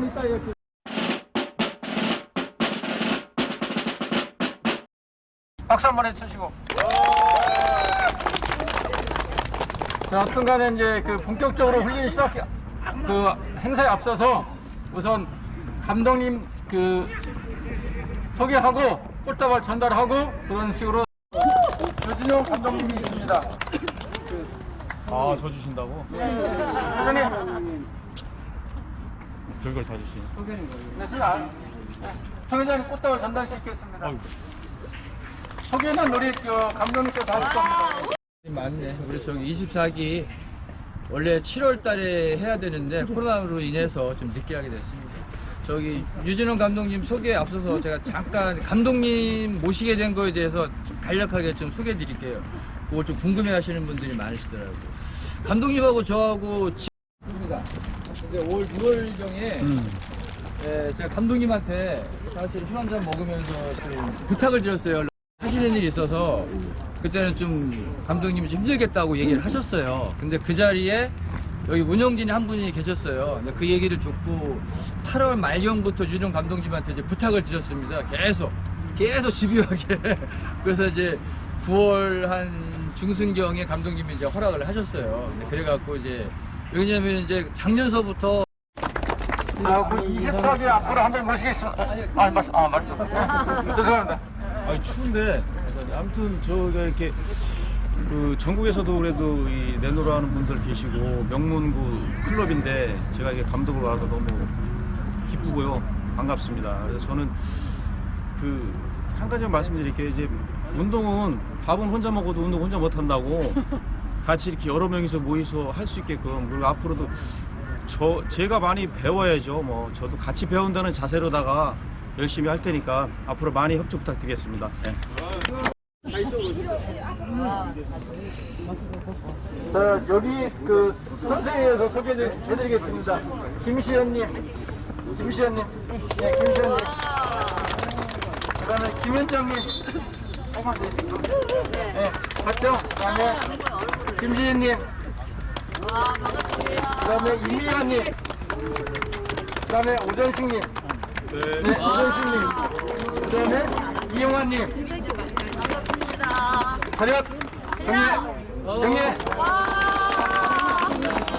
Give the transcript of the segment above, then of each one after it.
번 있다 이렇게. 박수 한번 해주시고. 자, 순간에 이제 그 본격적으로 훈련이 시작, 그 행사에 앞서서 우선 감독님 그 소개하고 꽃다발 전달하고 그런 식으로 조진용 감독님이 있습니다. 아, 저 주신다고? 회장님, 별걸 다 주시네. 네, 시작. 정 회장님 꽃다발 전달시키겠습니다. 아이고. 소개는 우리 그 감독님께서 하실 겁니다. 맞네. 우리 저기 24기 원래 7월 달에 해야 되는데 코로나로 인해서 좀 늦게 하게 됐습니다. 저기 유진원 감독님 소개에 앞서서 제가 잠깐 감독님 모시게 된 거에 대해서 좀 간략하게 좀 소개해 드릴게요. 그걸 좀 궁금해 하시는 분들이 많으시더라고요. 감독님하고 저하고 지입니다. 이제 올 6월경에 예, 제가 감독님한테 사실 술 한잔 먹으면서 좀 부탁을 드렸어요. 하시는 일이 있어서 그때는 좀 감독님이 좀 힘들겠다고 얘기를 하셨어요. 근데 그 자리에 여기 운영진이 한 분이 계셨어요. 근데 그 얘기를 듣고 8월 말경부터 윤영 감독님한테 이제 부탁을 드렸습니다. 계속 계속 집요하게 그래서 이제 9월 한 중순경에 감독님이 이제 허락을 하셨어요. 그래갖고 이제 왜냐면 이제 작년서부터 자, 그 24기 앞으로 한번 모시겠습니다. 아, 말씀, 아, 말씀. 네, 죄송합니다. 아니, 추운데. 아무튼 저가 이렇게 그 전국에서도 그래도 이 내노라 하는 분들 계시고 명문구 클럽인데 제가 이게 감독으로 와서 너무 기쁘고요. 반갑습니다. 그래서 저는 그 한 가지 말씀드릴게요. 이제 운동은 밥은 혼자 먹어도 운동 혼자 못 한다고 같이 이렇게 여러 명이서 모여서 할 수 있게끔 그리고 앞으로도 저 제가 많이 배워야죠. 뭐 저도 같이 배운다는 자세로다가 열심히 할 테니까 앞으로 많이 협조 부탁드리겠습니다. 네. 자, 여기 그 선생님에서 소개해드리겠습니다. 김시현님, 김시현님, 네, 김시현님. 그 다음에 김현정님. 더 있을게요. 네, 맞죠? 그 다음에 김지인님. 그 다음에 임미라님. 그 다음에 오전식님. 네, 오전식님. 그 다음에 이용환님. 차렷! 정리! 정리!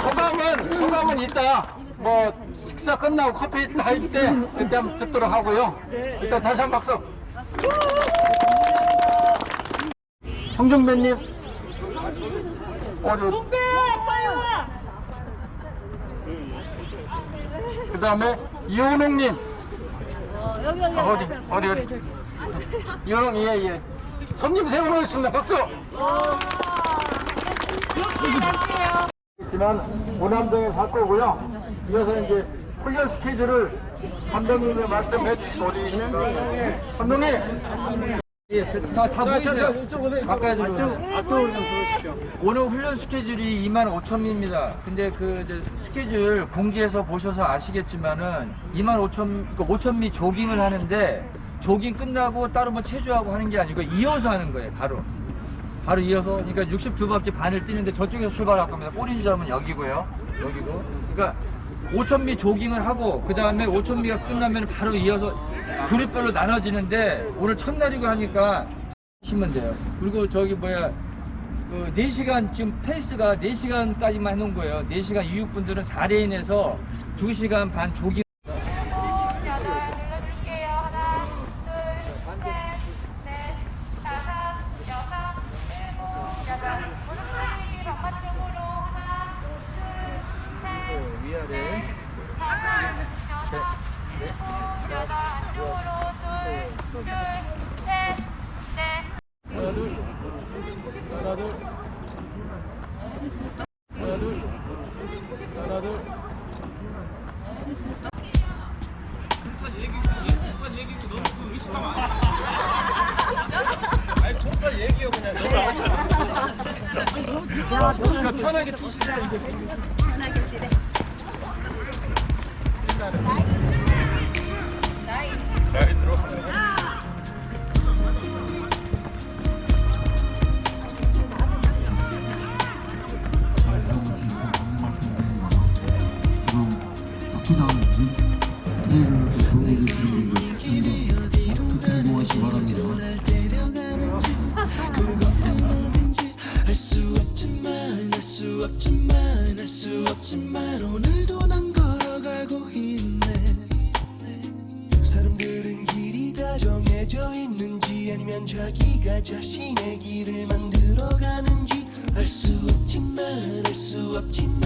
소감은, 소감은 이따, 뭐, 식사 끝나고 커피 할 때, 그때 한번 듣도록 하고요. 일단 다시 한번 박수. 성준배님. 어디? 그 다음에 이호농님. 여기 여기 아, 어디, 어디, 어디. 이호농, 예, 예. 손님 세워놓겠습니다. 박수! 있지만 오남동에 살 거고요. 이어서 이제 훈련 스케줄을 감독님이 말씀해 주시고 우리 감독님 예, 다, 다 보이세요? 가까이 들어오세요. 앞쪽으로 좀 들어오십시오. 오늘 훈련 스케줄이 2만 5천 미입니다. 근데 그 이제 스케줄 공지에서 보셔서 아시겠지만은 2만 5천, 그러니까 5천 미 조깅을 하는데 조깅 끝나고 따로 뭐 체조하고 하는 게 아니고 이어서 하는 거예요, 바로. 바로 이어서, 그러니까 62바퀴 반을 뛰는데 저쪽에서 출발할 겁니다. 꼬리지점은 여기고요. 여기고. 그러니까 5,000미 조깅을 하고 그 다음에 5,000미가 끝나면 바로 이어서 그룹별로 나눠지는데 오늘 첫날이고 하니까 하시면 돼요. 그리고 저기 뭐야 그 4시간 지금 페이스가 4시간까지만 해놓은 거예요. 4시간 이육 분들은 4레인에서 2시간 반 조깅 그러니까 편하게 뛰시자 이거. 편하게 뛰래. 나이 들어. 그다음 내일부터 좋은 일을 기대고 어떻게 무엇이 바랍니다. 없지만 할 수 없지만 오늘도 난 걸어가고 있네. 사람들은 길이 다 정해져 있는지 아니면 자기가 자신의 길을 만들어가는지 알 수 없지만 알 수 없지만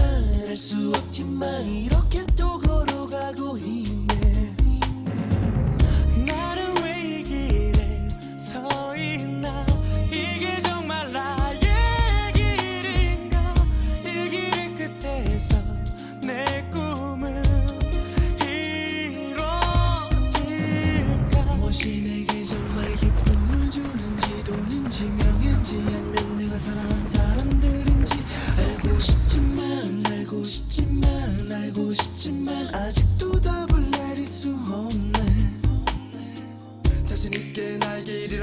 알 수 없지만 이렇게 또 걸어가고 있네.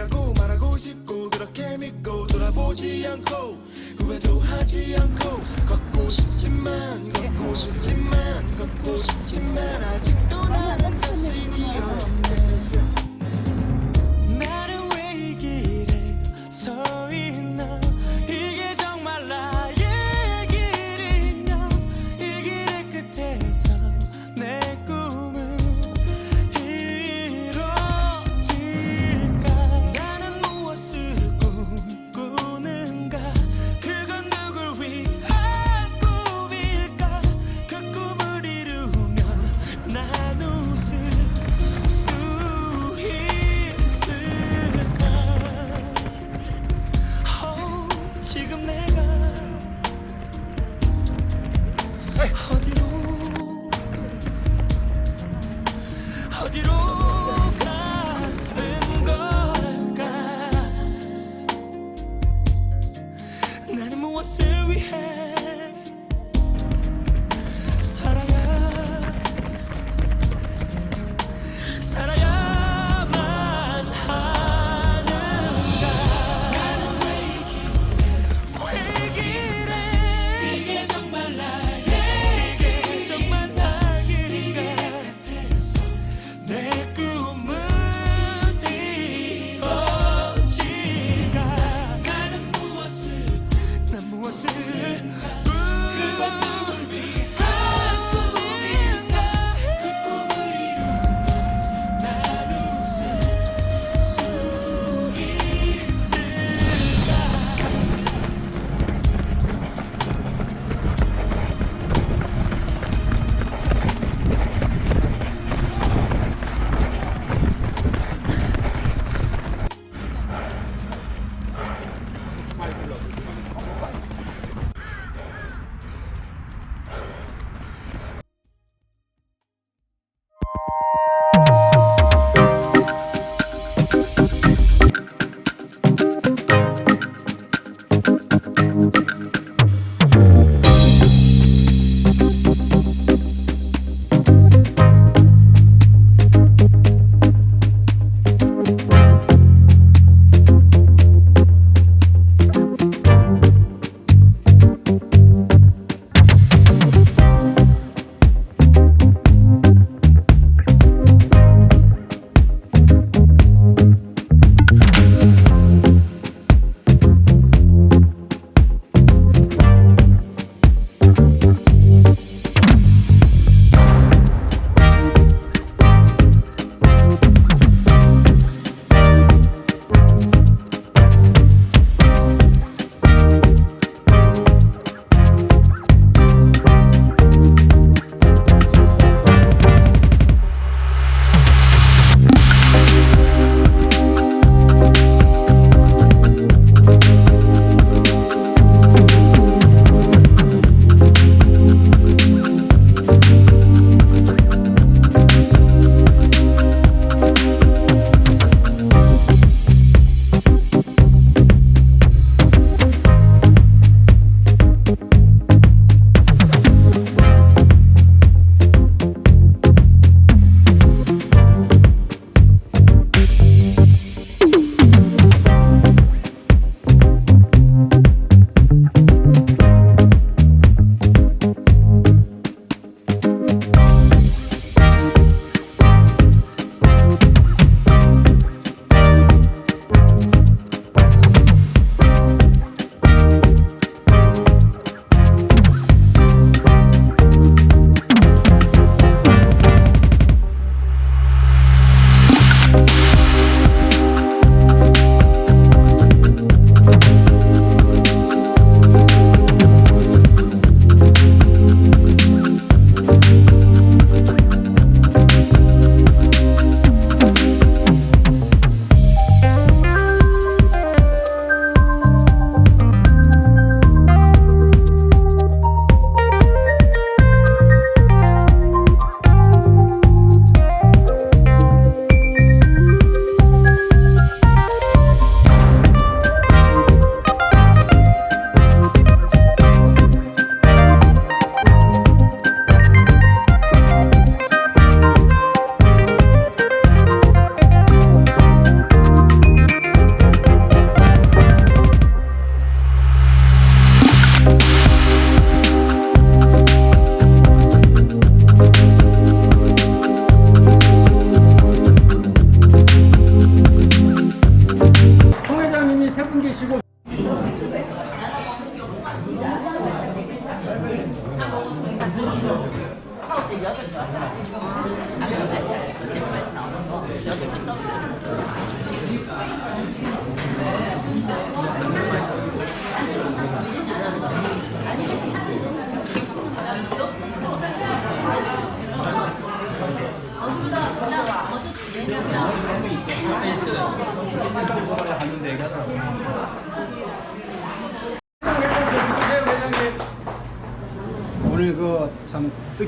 아니라고 말하고 싶고 그렇게 믿고 돌아보지 않고 후회도 하지 않고 걷고 싶지만 걷고 싶지만 걷고 싶지만 아직도 나는 자신이 없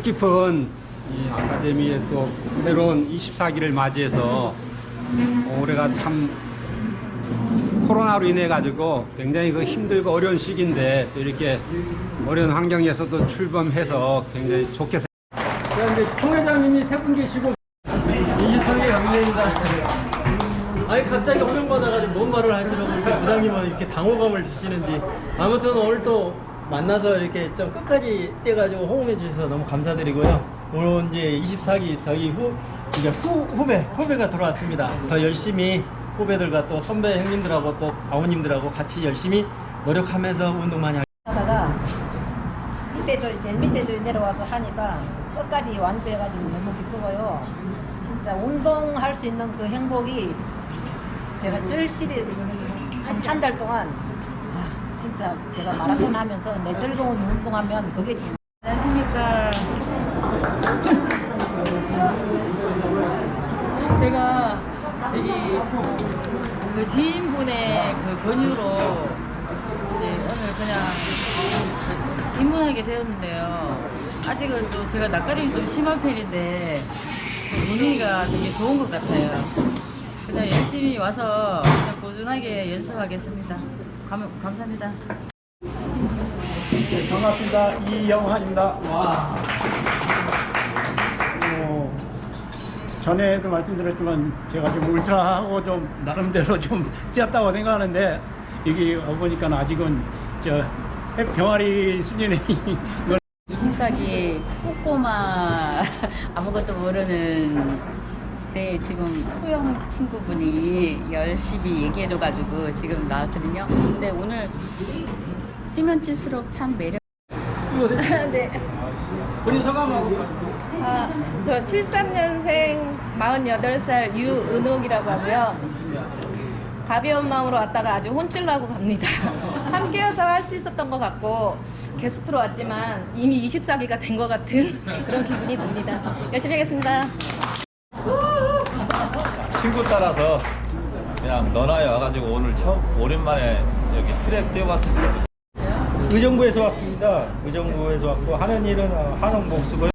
뜻깊은 이 아카데미의 또 새로운 24기를 맞이해서 올해가 참 코로나로 인해 가지고 굉장히 그 힘들고 어려운 시기인데 또 이렇게 어려운 환경에서도 출범해서 굉장히 좋게 이제 총회장님이 세 분 계시고 이지성의 강민입니다. 아니 갑자기 허용받아가지고 뭔 말을 하시려고 이렇게 부장님은 이렇게 당호감을 주시는지 아무튼 오늘 또 만나서 이렇게 좀 끝까지 떼가지고 호응해 주셔서 너무 감사드리고요. 오늘 이제 24기 저희 후 이제 후 후배 후배가 들어왔습니다. 더 열심히 후배들과 또 선배 형님들하고 또 아버님들하고 같이 열심히 노력하면서 운동 많이 하다가 밑에 저 제일 밑에 저 내려와서 하니까 끝까지 완주해가지고 너무 기쁘고요. 진짜 운동할 수 있는 그 행복이 제가 절실히 한한달 동안 아, 진짜 제가 마라톤 하면서 내 즐거운 운동하면 그게 진짜 안녕하십니까. 제가 여기 그 지인분의 그 권유로 이제 오늘 그냥 입문하게 되었는데요. 아직은 좀 제가 낯가림이 좀 심한 편인데 그 분위기가 되게 좋은 것 같아요. 그냥 열심히 와서 그냥 꾸준하게 연습하겠습니다. 감, 감사합니다. 반갑습니다. 이영환입니다. 와. 어, 전에도 말씀드렸지만 제가 좀 울트라하고 좀 나름대로 좀 뛰었다고 생각하는데 여기 와보니까 아직은 저 병아리 수준의 걸 이진탁이 꼬꼬마 아무것도 모르는 네 지금 소영 친구분이 열심히 얘기해줘가지고 지금 나왔거든요. 근데 오늘 뛰면 뛸수록 참 매력. 네. 본인 소감하고 아, 저 73년생 48살 유은옥이라고 하고요. 가벼운 마음으로 왔다가 아주 혼쭐 나고 갑니다. 함께여서 할 수 있었던 것 같고 게스트로 왔지만 이미 24기가 된 것 같은 그런 기분이 듭니다. 열심히 하겠습니다. 친구 따라서 그냥 너나에 와가지고 오늘 처음 오랜만에 여기 트랙 뛰어봤습니다. 의정부에서 왔습니다. 의정부에서 왔고 하는 일은 한옥 목수고요.